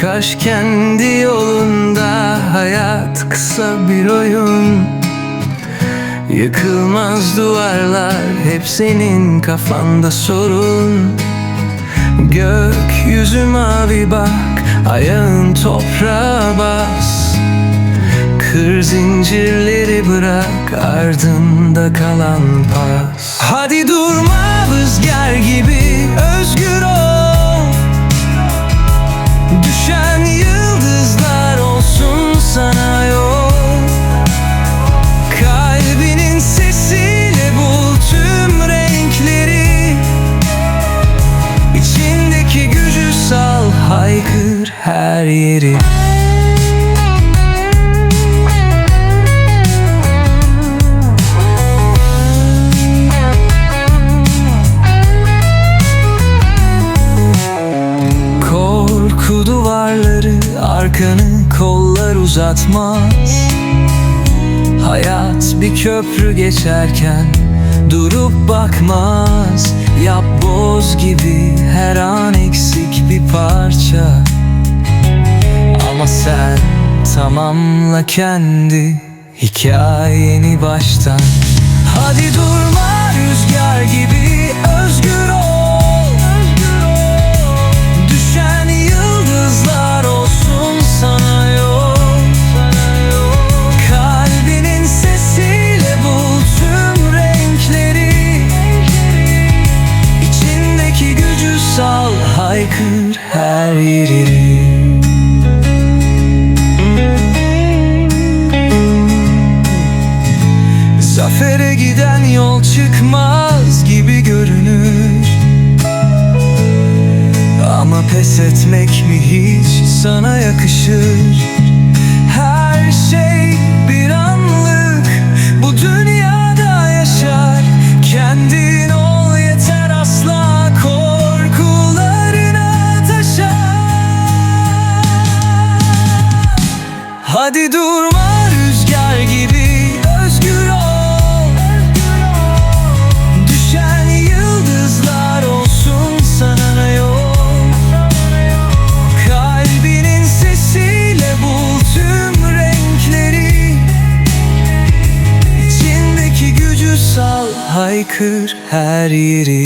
Kaş kendi yolunda hayat kısa bir oyun. Yıkılmaz duvarlar hep senin kafanda sorun. Gökyüzü mavi bak ayağın toprağa bas. Kır zincirleri bırak ardında kalan pas. Hadi durma rüzgar gibi her yeri. Korku duvarları arkanı kollar uzatmaz. Hayat bir köprü geçerken durup bakmaz. Yap boz gibi her an eksik bir parça Ama sen tamamla kendi hikayeni baştan. Hadi durma rüzgar gibi özgür ol. Düşen yıldızlar olsun sana yol. Kalbinin sesiyle bul tüm renkleri. İçindeki gücü sal haykır her yeri çıkmaz gibi görünür. Ama pes etmek mi hiç sana yakışır? Her şey bir anlık bu dünyada yaşar. Kendin ol yeter asla korkularına taşa Hadi durma İçindeki gücü sal haykır her yeri